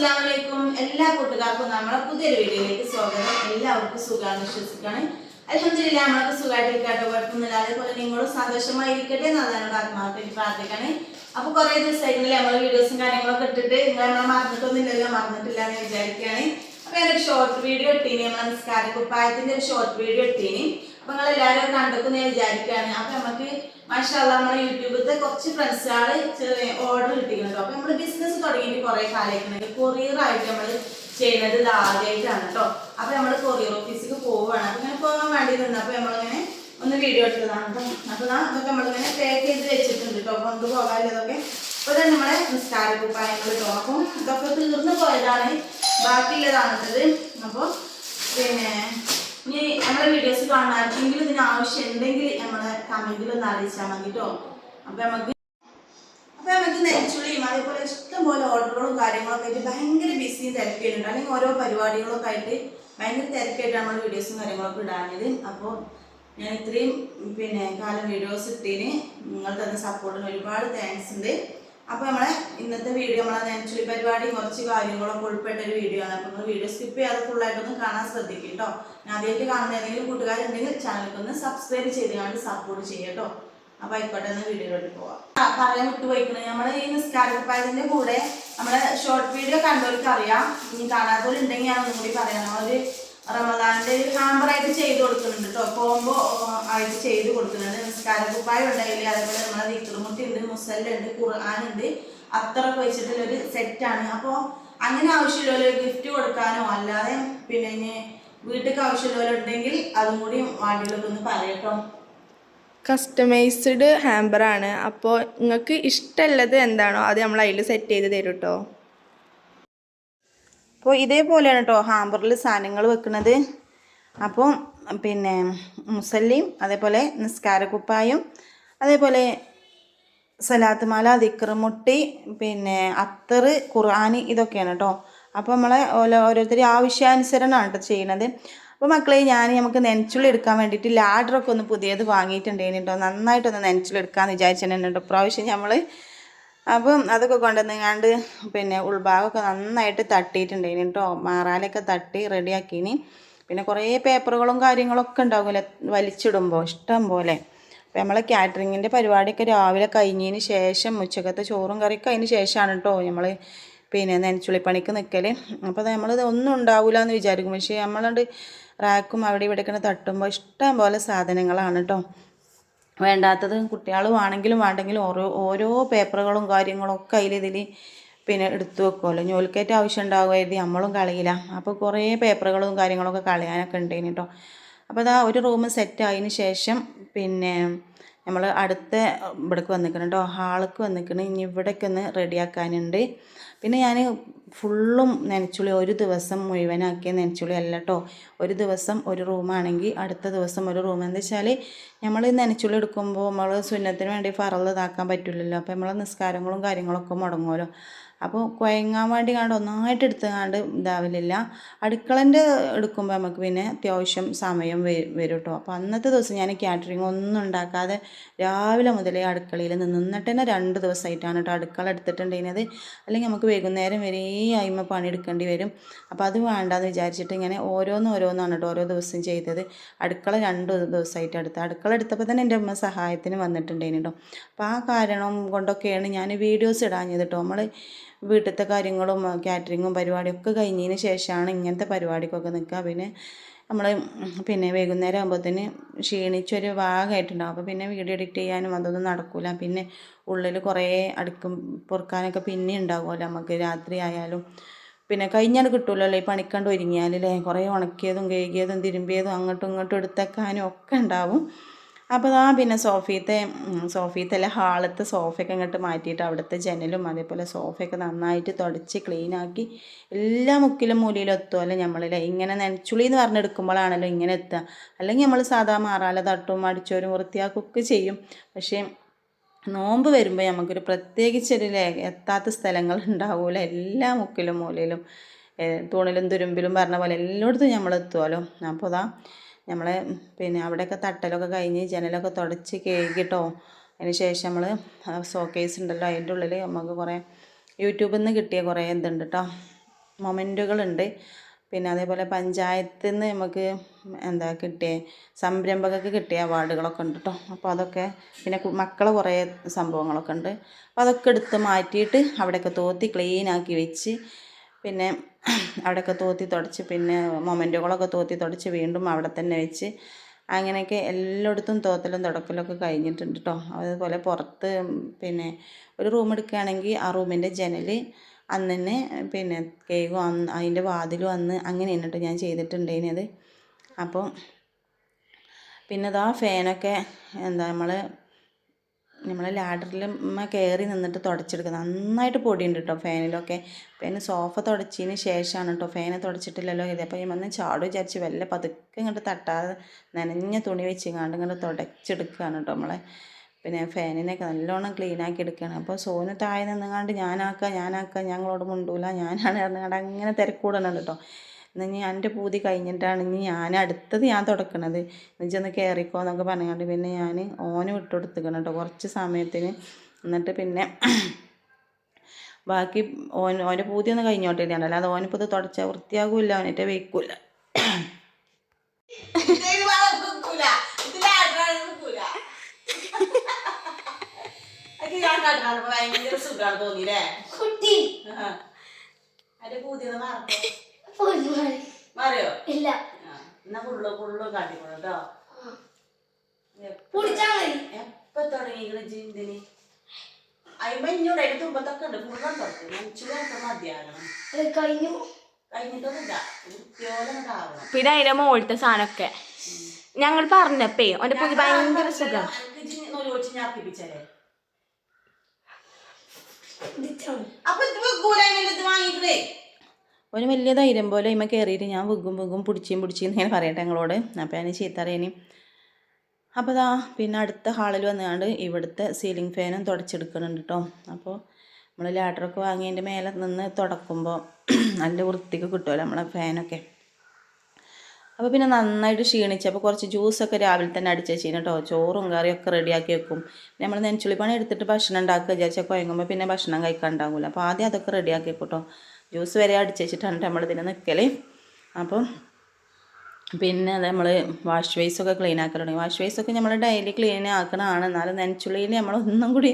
അസ്സാം വലൈക്കും എല്ലാ കൂട്ടുകാർക്കും നമ്മളെ പുതിയൊരു വീഡിയോയിലേക്ക് സ്വാഗതം. എല്ലാവർക്കും സുഖമാണ് വിശ്വസിക്കാണ് അലഹമില്ല നമ്മളൊക്കെ സുഖമായിട്ടിരിക്കട്ടെ. കുഴപ്പമൊന്നുമില്ല. അതേപോലെ നിങ്ങളും സന്തോഷമായിരിക്കട്ടെ എന്നതാണ് ആത്മാർത്ഥത്തിൽ പ്രാർത്ഥിക്കാണ്. അപ്പൊ കുറെ ദിവസമായിരുന്നില്ല നമ്മൾ വീഡിയോസും കാര്യങ്ങളൊക്കെ ഇട്ടിട്ട്? നിങ്ങൾ നമ്മളെ മറന്നിട്ടൊന്നുമില്ലല്ലോ മറന്നിട്ടില്ല എന്ന് വിചാരിക്കുകയാണ്. അപ്പൊ ഞാനൊരു ഷോർട്ട് വീഡിയോ ഇട്ടീനി. നമ്മളെ നമസ്കാര കുപ്പായത്തിന്റെ ഒരു ഷോർട്ട് വീഡിയോ ഇട്ടീനി. അപ്പൊ നിങ്ങൾ എല്ലാവരും ഞാൻ വിചാരിക്കുകയാണ്. അപ്പൊ നമുക്ക് മാഷാല്ല നമ്മുടെ യൂട്യൂബിലത്തെ കുറച്ച് ഫ്രണ്ട്സുകൾ ചെറിയ ഓർഡർ കിട്ടിയിട്ടുണ്ട്. അപ്പൊ നമ്മൾ ബിസിനസ് തുടങ്ങിയിട്ട് കുറെ കാലമായിട്ടുണ്ടെങ്കിൽ കൊറിയർ ആയിട്ട് നമ്മൾ ചെയ്യുന്നത് ഇത് ആദ്യമായിട്ടാണ് കേട്ടോ അപ്പൊ നമ്മൾ കൊറിയർ ഓഫീസിൽ പോവുകയാണ്. അപ്പൊ ഇങ്ങനെ പോകാൻ വേണ്ടി അപ്പൊ നമ്മളിങ്ങനെ ഒന്ന് വീഡിയോ എടുത്തതാണ് കേട്ടോ അപ്പൊ അതൊക്കെ ഇതൊക്കെ നമ്മളിങ്ങനെ പാക്ക് ചെയ്ത് വെച്ചിട്ടുണ്ട് കേട്ടോ കൊണ്ടുപോകാൻ അതൊക്കെ അപ്പൊ തന്നെ നമ്മളെ നിസ്കാര കുപ്പായങ്ങൾ കേട്ടോ അപ്പം ഇതൊക്കെ തീർന്നു പോയതാണ്. ബാക്കിയുള്ളതാണത് അപ്പൊ അപ്പോൾ പിന്നെ നമ്മളെ വീഡിയോസ് കാണാർക്കെങ്കിലും ഇതിന് ആവശ്യം ഉണ്ടെങ്കിൽ നമ്മളെ കമന്റിൽ ഒന്ന് അറിയിച്ചാൽ മതി കേട്ടോ അപ്പൊ നമുക്ക് അപ്പൊ നമുക്ക് നെരിച്ചുള്ളിയും അതേപോലെ ഇഷ്ടംപോലെ ഓർഡറുകളും കാര്യങ്ങളൊക്കെ ആയിട്ട് ഭയങ്കര ബിസിയും തിരക്കിയിട്ടുണ്ട് അല്ലെങ്കിൽ ഓരോ പരിപാടികളൊക്കെ ആയിട്ട് ഭയങ്കര തിരക്കായിട്ട് നമ്മൾ വീഡിയോസും കാര്യങ്ങളൊക്കെ ഇടാഞ്ഞത്. അപ്പോൾ ഞാൻ ഇത്രയും പിന്നെ കാലം വീഡിയോസ് ഇട്ടതിന് നിങ്ങൾ തന്ന സപ്പോർട്ടിന് ഒരുപാട് താങ്ക്സ് ഉണ്ട്. അപ്പോൾ നമ്മളെ ഇന്നത്തെ വീഡിയോ നമ്മളെ നെഞ്ചുലി പരിപാടി കുറച്ച് കാര്യങ്ങളൊക്കെ ഉൾപ്പെട്ട ഒരു വീഡിയോ ആണ്. അപ്പോൾ നിങ്ങൾ വീഡിയോ സ്കിപ്പ് ചെയ്യാതെ ഫുള്ളായിട്ടൊന്ന് കാണാൻ ശ്രദ്ധിക്കും കേട്ടോ ഞാൻ ആദ്യമായിട്ട് കാണുന്ന ഏതെങ്കിലും കൂട്ടുകാരുണ്ടെങ്കിൽ ഒന്ന് സബ്സ്ക്രൈബ് ചെയ്ത് കണ്ട് സപ്പോർട്ട് ചെയ്യാം കേട്ടോ അപ്പൊ ആയിക്കോട്ടെ എന്ന് വീഡിയോയിലോട്ട് പോവാം. പറയാൻ വിട്ടുപോയിക്കണേ. നമ്മുടെ ഈ നിസ്കാരപ്പായതിന്റെ കൂടെ നമ്മുടെ ഷോർട്ട് വീഡിയോ കണ്ടവർക്ക് അറിയാം. ഇനി കാണാത്തവരുണ്ടെങ്കിൽ ഞാൻ ഒന്നും കൂടി പറയാം. നമ്മളൊരു റമദാന്റെ ഒരു ഹാമ്പറായിട്ട് ചെയ്ത് കൊടുക്കുന്നുണ്ട് കേട്ടോ കോംബോ ആയിട്ട് ചെയ്ത് കൊടുക്കുന്നുണ്ട്. നിസ്കാര കുപ്പായം ഉണ്ടായില്ലേ? അതേപോലെ നമ്മളെ വിക്രമുട്ടി ഉണ്ട് മുസല്ലുണ്ട് ഖുർആാനുണ്ട് അത്രയൊക്കെ വെച്ചിട്ടുള്ള ഒരു സെറ്റാണ് അപ്പോൾ അങ്ങനെ ആവശ്യമുള്ളവർ ഗിഫ്റ്റ് കൊടുക്കാനോ അല്ലാതെ പിന്നെ ഇനി വീട്ടിലേക്ക് ആവശ്യമുള്ളവരുണ്ടെങ്കിൽ അതും കൂടി വാണ്ടിയിലൊക്കെ ഒന്ന് പറയട്ടോ കസ്റ്റമൈസ്ഡ് ഹാമ്പറാണ് അപ്പോൾ നിങ്ങൾക്ക് ഇഷ്ടമുള്ളത് എന്താണോ അത് നമ്മൾ അതിൽ സെറ്റ് ചെയ്ത് തരും കേട്ടോ അപ്പോൾ ഇതേപോലെയാണ് കേട്ടോ ഹാമ്പറിൽ സാധനങ്ങൾ വെക്കുന്നത്. അപ്പോൾ പിന്നെ മുസല്ലിയും അതേപോലെ നിസ്കാരക്കുപ്പായും അതേപോലെ സലാത്ത് മാല ദിക്റുമുട്ടി പിന്നെ അത്തർ ഖുർആൻ ഇതൊക്കെയാണ് കേട്ടോ അപ്പോൾ നമ്മളെ ഓരോ ഓരോരുത്തരും ആവശ്യാനുസരണമാണ് കേട്ടോ ചെയ്യണത്. അപ്പോൾ മക്കളെ ഞാൻ നമുക്ക് നെഞ്ചുള്ളി എടുക്കാൻ വേണ്ടിയിട്ട് ലാഡറൊക്കെ ഒന്ന് പുതിയത് വാങ്ങിയിട്ടുണ്ടായിരുന്നു കേട്ടോ നന്നായിട്ടൊന്ന് നെഞ്ചുള്ളി എടുക്കാമെന്ന് വിചാരിച്ചിട്ടുണ്ട് പ്രാവശ്യം നമ്മൾ അപ്പം അതൊക്കെ കൊണ്ടുവന്നെങ്ങാണ്ട് പിന്നെ ഉൾഭാഗമൊക്കെ നന്നായിട്ട് തട്ടിയിട്ടുണ്ടായിന് കേട്ടോ. മാറാലൊക്കെ തട്ടി റെഡിയാക്കീനി. പിന്നെ കുറേ പേപ്പറുകളും കാര്യങ്ങളൊക്കെ ഉണ്ടാകുമല്ലോ വലിച്ചിടുമ്പോൾ ഇഷ്ടം പോലെ. അപ്പം നമ്മൾ കാറ്ററിങ്ങിന്റെ പരിപാടിയൊക്കെ രാവിലെ കഴിഞ്ഞതിന് ശേഷം ഉച്ചക്കത്തെ ചോറും കറിയൊക്കെ അതിന് ശേഷമാണ് കേട്ടോ നമ്മൾ പിന്നെ നെനച്ചുള്ളിപ്പണിക്ക് നിൽക്കൽ അപ്പോൾ നമ്മളിത് ഒന്നും ഉണ്ടാവില്ല എന്ന് വിചാരിക്കും. പക്ഷേ നമ്മളണ്ട് റാക്കും അവിടെ ഇവിടെയൊക്കെ തട്ടുമ്പോൾ ഇഷ്ടം പോലെ സാധനങ്ങളാണ് കേട്ടോ. വേണ്ടാത്തത് കുട്ടികൾ വേണമെങ്കിലും വേണ്ടെങ്കിലും ഓരോ ഓരോ പേപ്പറുകളും കാര്യങ്ങളും അതിൽ ഇതിൽ പിന്നെ എടുത്തു വെക്കുമല്ലോ ജോലിക്കേറ്റ് ആവശ്യം ഉണ്ടാകുമായിരുന്നു നമ്മളും കളയില്ല. അപ്പോൾ കുറേ പേപ്പറുകളും കാര്യങ്ങളൊക്കെ കളയാനൊക്കെ ഉണ്ടായിന് കേട്ടോ അപ്പോൾ അതാ ഒരു റൂം സെറ്റ് ആയതിന് ശേഷം പിന്നെ നമ്മൾ അടുത്ത ഇവിടേക്ക് വന്നിക്കണം കേട്ടോ ഹാൾക്ക് വന്നിക്കണം. ഇനി ഇവിടേക്ക് ഒന്ന് റെഡിയാക്കാനുണ്ട്. പിന്നെ ഞാൻ ഫുള്ളും നനച്ചുള്ളി ഒരു ദിവസം മുഴുവനാക്കിയ നനച്ചുള്ളി അല്ല കേട്ടോ ഒരു ദിവസം ഒരു റൂമാണെങ്കിൽ അടുത്ത ദിവസം ഒരു റൂം. എന്ന് വെച്ചാൽ നമ്മൾ നനച്ചുള്ളി എടുക്കുമ്പോൾ നമ്മൾ സുന്നത്തിന് വേണ്ടി ഫറൽ പറ്റില്ലല്ലോ അപ്പോൾ നമ്മൾ നിസ്കാരങ്ങളും കാര്യങ്ങളൊക്കെ മുടങ്ങുമല്ലോ അപ്പോൾ കുഴങ്ങാൻ വേണ്ടി കണ്ട് ഒന്നായിട്ട് എടുത്തുകൊണ്ട് ഇതാവില്ല അടുക്കളന്റെ എടുക്കുമ്പോൾ നമുക്ക് പിന്നെ അത്യാവശ്യം സമയം വരും കേട്ടോ അപ്പോൾ അന്നത്തെ ദിവസം ഞാൻ കാറ്ററിംഗ് ഒന്നും ഉണ്ടാക്കാതെ രാവിലെ മുതലേ അടുക്കളയിൽ നിന്നിട്ട് തന്നെ രണ്ട് ദിവസമായിട്ടാണ് കേട്ടോ അടുക്കള എടുത്തിട്ടുണ്ടായിരുന്നത്. അല്ലെങ്കിൽ നമുക്ക് വൈകുന്നേരം വരെ അയിമ പണിയെടുക്കേണ്ടി വരും. അപ്പോൾ അത് വേണ്ടാന്ന് വിചാരിച്ചിട്ട് ഇങ്ങനെ ഓരോന്ന് ഓരോന്നാണ് കേട്ടോ ഓരോ ദിവസം ചെയ്തത്. അടുക്കള രണ്ട് ദിവസമായിട്ട് എടുത്ത് അടുക്കള എടുത്തപ്പോൾ തന്നെ എന്റെ അമ്മ സഹായത്തിന് വന്നിട്ടുണ്ടായിരുന്നു കേട്ടോ അപ്പോൾ ആ കാരണം കൊണ്ടൊക്കെയാണ് ഞാൻ വീഡിയോസ് ഇടാഞ്ഞത് കേട്ടോ നമ്മൾ വീട്ടിലത്തെ കാര്യങ്ങളും കാറ്ററിങ്ങും പരിപാടിയൊക്കെ കഴിഞ്ഞതിന് ശേഷമാണ് ഇങ്ങനത്തെ പരിപാടിക്കൊക്കെ നിൽക്കുക. പിന്നെ നമ്മൾ പിന്നെ വൈകുന്നേരം ആകുമ്പോഴത്തേന് ക്ഷീണിച്ചൊരു ഭാഗമായിട്ടുണ്ടാവും അപ്പോൾ പിന്നെ വീഡിയോ എഡിറ്റ് ചെയ്യാനും അതൊന്നും നടക്കില്ല പിന്നെ ഉള്ളിൽ കുറേ അടുക്കും പൊറുക്കാനൊക്കെ പിന്നെ ഉണ്ടാകുമല്ലോ നമുക്ക് രാത്രി ആയാലും പിന്നെ കഴിഞ്ഞാൽ കിട്ടുമല്ലോ ഈ പണിക്കണ്ട് ഒരുങ്ങിയാലല്ലേ കുറേ ഉണക്കിയതും കഴുകിയതും തിരുമ്പിയതും അങ്ങോട്ടും ഇങ്ങോട്ടും എടുത്തേക്കാനും ഒക്കെ ഉണ്ടാവും. അപ്പോൾ ആ പിന്നെ സോഫീത്തെ സോഫീത്തെ അല്ല ഹാളത്തെ സോഫയൊക്കെ ഇങ്ങോട്ട് മാറ്റിയിട്ട് അവിടുത്തെ ജനലും അതേപോലെ സോഫയൊക്കെ നന്നായിട്ട് തുടച്ച് ക്ലീനാക്കി എല്ലാ മുക്കിലും മൂലയിലും എത്തുമല്ലോ നമ്മളിലെ ഇങ്ങനെ നനച്ചുളി എന്ന് പറഞ്ഞെടുക്കുമ്പോഴാണല്ലോ ഇങ്ങനെ എത്തുക. അല്ലെങ്കിൽ നമ്മൾ സാധാ മാറാല തട്ടും അടിച്ചോരും വൃത്തിയാക്കുകയൊക്കെ ചെയ്യും. പക്ഷേ നോമ്പ് വരുമ്പോൾ നമുക്കൊരു പ്രത്യേകിച്ചൊരു എത്താത്ത സ്ഥലങ്ങൾ ഉണ്ടാവൂല? എല്ലാ മുക്കിലും മൂലയിലും തൂണിലും തുരുമ്പിലും പറഞ്ഞ പോലെ എല്ലായിടത്തും നമ്മൾ എത്തുമല്ലോ അപ്പോൾ അതാ നമ്മളെ പിന്നെ അവിടെയൊക്കെ തട്ടലൊക്കെ കഴിഞ്ഞ് ജനലൊക്കെ തുടച്ച് കേട്ടോ അതിന് ശേഷം നമ്മൾ സോക്കേസ് ഉണ്ടല്ലോ അതിന്റെ ഉള്ളിൽ നമുക്ക് കുറേ യൂട്യൂബിൽ നിന്ന് കിട്ടിയ കുറേ ഇതുണ്ട് കേട്ടോ മൊമെന്റുകളുണ്ട്. പിന്നെ അതേപോലെ പഞ്ചായത്തിൽ നിന്ന് നമുക്ക് എന്താ കിട്ടിയ സംരംഭകർക്ക് കിട്ടിയ അവാർഡുകളൊക്കെ ഉണ്ട് കേട്ടോ അപ്പോൾ അതൊക്കെ പിന്നെ മക്കൾ കുറേ സംഭവങ്ങളൊക്കെ ഉണ്ട്. അപ്പോൾ അതൊക്കെ എടുത്ത് മാറ്റിയിട്ട് അവിടെയൊക്കെ തോത്തി ക്ലീനാക്കി വെച്ച് പിന്നെ അവിടെയൊക്കെ തോത്തി തുടച്ച് പിന്നെ മൊമെന്റുകളൊക്കെ തോത്തി തുടച്ച് വീണ്ടും അവിടെ തന്നെ വെച്ച് അങ്ങനെയൊക്കെ എല്ലായിടത്തും തോത്തലും തുടക്കലൊക്കെ കഴിഞ്ഞിട്ടുണ്ട് കേട്ടോ അതുപോലെ പുറത്ത് പിന്നെ ഒരു റൂം എടുക്കുകയാണെങ്കിൽ ആ റൂമിന്റെ ജനൽ അന്ന് തന്നെ പിന്നെ കേക്കും അന്ന് അതിന്റെ വാതിലും അന്ന് അങ്ങനെ എന്നിട്ട് ഞാൻ ചെയ്തിട്ടുണ്ടേനത് അപ്പോൾ പിന്നെ ഇതാ ഫാനൊക്കെ എന്താ നമ്മൾ നമ്മൾ ലാഡറിൽ കയറി നിന്നിട്ട് തുടച്ചെടുക്കുക നന്നായിട്ട് പൊടിയുണ്ട് കേട്ടോ ഫാനിലൊക്കെ പിന്നെ സോഫ തുടച്ചതിന് ശേഷമാണ് കേട്ടോ ഫാന് തുടച്ചിട്ടില്ലല്ലോ ഇത് അപ്പോൾ ഞാൻ വന്ന് ചാട് വിചാരിച്ച് വല്ല പതുക്കെ ഇങ്ങോട്ട് തട്ടാതെ നനഞ്ഞ തുണി വെച്ച് ഇങ്ങാണ്ട് ഇങ്ങോട്ട് തുടച്ചെടുക്കുകയാണ് കേട്ടോ നമ്മളെ. പിന്നെ ഫാനിനൊക്കെ നല്ലോണം ക്ലീൻ ആക്കി എടുക്കുകയാണ് അപ്പോൾ സോനു താഴെ നിന്നുകൊണ്ട് ഞാനാക്കാം ഞാനാക്കാം ഞങ്ങളോട് മുണ്ടൂല ഞാനാണ് പറഞ്ഞുകൊണ്ട് അങ്ങനെ തിരക്കൂടണം കേട്ടോ എന്നാൽ ഞാൻ എന്റെ പൂതി കഴിഞ്ഞിട്ടാണ് ഇനി ഞാൻ അടുത്തത് ഞാൻ തുടക്കണത്. എന്നുവെച്ചൊന്ന് കയറിക്കോ എന്നൊക്കെ പറഞ്ഞുകൊണ്ട് പിന്നെ ഞാൻ ഓന് വിട്ടു കൊടുത്തിക്കണം കേട്ടോ കുറച്ച് സമയത്തിന്. എന്നിട്ട് പിന്നെ ബാക്കി ഓൻ ഓന്റെ പൂതി ഒന്ന് ഞാൻ അല്ലാതെ ഓനിപ്പോൾ ഇത് തുടച്ചാൽ വൃത്തിയാകൂല അവനേറ്റ വെയ്ക്കൂല ഭയങ്കര സുഖമാണ് തോന്നിയില്ലേ? കുട്ടി. അതിന്റെ. മാറിയോ? ഇല്ല. ആ, എന്നാ ഫുള്ള് ഫുള്ള് കാട്ടിക്കോളൂ കേട്ടോ. കുടിച്ചാ മതി. എപ്പൊ തുടങ്ങിക്കണ ജിന്തിന്? അയിമ്പഞ്ഞൂടെ അതിന് തുമ്പത്തൊക്കെ ഉണ്ട്. ഫുള്ളും തുറക്കും മനുഷ്യരൊക്കെ മതിയാകണം അത് കഴിഞ്ഞു. കഴിഞ്ഞിട്ടൊന്നുമില്ല. വൃത്തിയോടെ പിന്നെ അതിന്റെ മോളിട്ട സാധനമൊക്കെ. ഞങ്ങൾ പറഞ്ഞപ്പേ ഓന്റെ പുതിയ ഭയങ്കര സുഖം ഞാൻ ഇതിച്ചാ മതി. അപ്പൊ ഇത് വെക്കൂലല്ലോ ഇത് വാങ്ങിക്കണേ. ഒരു വലിയ ധൈര്യം പോലെ ഇമ്മ കയറിയിട്ട് ഞാൻ വിഗും വിഗും പിടിച്ചും പിടിച്ചും ഇങ്ങനെ പറയട്ടെ ഞങ്ങളോട് അപ്പം ഞാൻ ചീത്തറിയനി അപ്പോൾ അതാ പിന്നെ അടുത്ത ഹാളിൽ വന്നുകൊണ്ട് ഇവിടുത്തെ സീലിംഗ് ഫാനും തുടച്ചെടുക്കുന്നുണ്ട് കേട്ടോ അപ്പോൾ നമ്മൾ ലാഡറൊക്കെ വാങ്ങിയതിന്റെ മേലെ നിന്ന് തുടക്കുമ്പോൾ നല്ല വൃത്തിക്ക് കിട്ടുമല്ലോ നമ്മളെ ഫാനൊക്കെ അപ്പോൾ പിന്നെ നന്നായിട്ട് ക്ഷീണിച്ച്. അപ്പോൾ കുറച്ച് ജ്യൂസൊക്കെ രാവിലെ തന്നെ അടിച്ച് വെച്ചിന് കേട്ടോ. ചോറും കറിയൊക്കെ റെഡിയാക്കി വെക്കും. നമ്മൾ നെഞ്ചുള്ളി പണി എടുത്തിട്ട് ഭക്ഷണം ഉണ്ടാക്കുക വിചാരിച്ചാൽ കുഴങ്ങുമ്പോൾ പിന്നെ ഭക്ഷണം കഴിക്കാൻ ഉണ്ടാകില്ല അപ്പോൾ ആദ്യം അതൊക്കെ റെഡിയാക്കി കേട്ടോ. ജ്യൂസ് വരെ അടിച്ച് വെച്ചിട്ടാണ് നമ്മൾ ഇതിന് നിൽക്കൽ അപ്പം പിന്നെ നമ്മൾ വാഷ് ബേസൊക്കെ ക്ലീൻ ആക്കലുണ്ട്. വാഷ് ബേസൊക്കെ നമ്മൾ ഡെയിലി ക്ലീൻ ആക്കണതാണ് എന്നാലും നെഞ്ചുള്ളിയിൽ നമ്മളൊന്നും കൂടി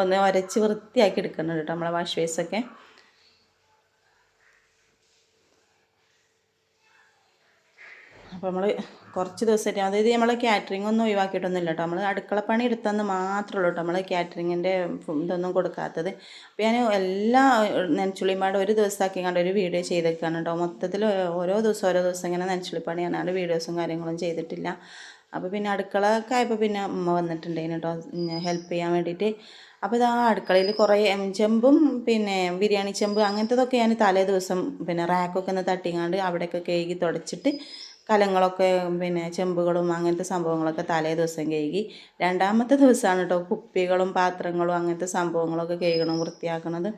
ഒന്ന് വരച്ച് വൃത്തിയാക്കി എടുക്കുന്നുണ്ട് കേട്ടോ നമ്മളെ വാഷ് ബേസൊക്കെ അപ്പോൾ നമ്മൾ കുറച്ച് ദിവസമായിട്ട് അതായത് നമ്മൾ കാറ്ററിംഗ് ഒന്നും ഒഴിവാക്കിയിട്ടൊന്നുമില്ല കേട്ടോ നമ്മൾ അടുക്കളപ്പണി എടുത്തെന്ന് മാത്രമേ ഉള്ളൂ കേട്ടോ നമ്മൾ കാറ്ററിങ്ങിന്റെ ഇതൊന്നും കൊടുക്കാത്തത്. അപ്പോൾ ഞാൻ എല്ലാ നെനച്ചുള്ളിമാരുടെ ഒരു ദിവസമാക്കി കണ്ട് ഒരു വീഡിയോ ചെയ്തേക്കാണ് കേട്ടോ മൊത്തത്തിൽ ഓരോ ദിവസം ഓരോ ദിവസം ഇങ്ങനെ നെനച്ചുള്ളിപ്പണി അവിടെ വീഡിയോസും കാര്യങ്ങളും ചെയ്തിട്ടില്ല. അപ്പോൾ പിന്നെ അടുക്കള ഒക്കെ ആയപ്പോൾ പിന്നെ അമ്മ വന്നിട്ടുണ്ടായിരുന്നു കേട്ടോ ഹെൽപ്പ് ചെയ്യാൻ വേണ്ടിയിട്ട് അപ്പോൾ ഇതാ അടുക്കളയിൽ കുറേ ചെമ്പും പിന്നെ ബിരിയാണി ചെമ്പ് അങ്ങനത്തതൊക്കെ ഞാൻ തലേ ദിവസം പിന്നെ റാക്കൊക്കെ ഒന്ന് തട്ടിങ്ങാണ്ട് അവിടെയൊക്കെ കഴുകി തുടച്ചിട്ട് കലങ്ങളൊക്കെ പിന്നെ ചെമ്പുകളും അങ്ങനത്തെ സംഭവങ്ങളൊക്കെ തലേ ദിവസം കഴുകി രണ്ടാമത്തെ ദിവസമാണ് കേട്ടോ കുപ്പികളും പാത്രങ്ങളും അങ്ങനത്തെ സംഭവങ്ങളൊക്കെ കഴുകണം വൃത്തിയാക്കണത്.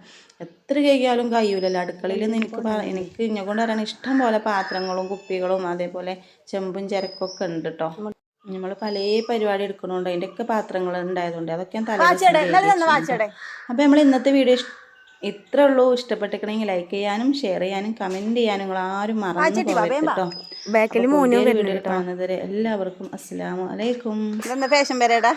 എത്ര കഴുകിയാലും കഴിയൂലല്ലോ. അടുക്കളയിൽ നിന്ന് എനിക്ക് എനിക്ക് ഇന്നെ കൊണ്ട് പറയാൻ ഇഷ്ടം പോലെ പാത്രങ്ങളും കുപ്പികളും അതേപോലെ ചെമ്പും ചരക്കൊക്കെ ഉണ്ട് കേട്ടോ നമ്മൾ പല പരിപാടി എടുക്കണോണ്ട്. അതിന്റെയൊക്കെ പാത്രങ്ങൾ ഉണ്ടായതുകൊണ്ട് അതൊക്കെ ഞാൻ തലേ. അപ്പോൾ നമ്മൾ ഇന്നത്തെ വീഡിയോ ഇത്രേ ഉള്ളൂ ഇഷ്ടപ്പെട്ടിട്ടുണ്ടെങ്കിൽ ലൈക്ക് ചെയ്യാനും ഷെയർ ചെയ്യാനും കമന്റ് ചെയ്യാനും നിങ്ങൾ ആരും മറന്നു കേട്ടോ എല്ലാവർക്കും അലൈക്കും. ഇതെന്താ ഫാഷൻ വരേടാ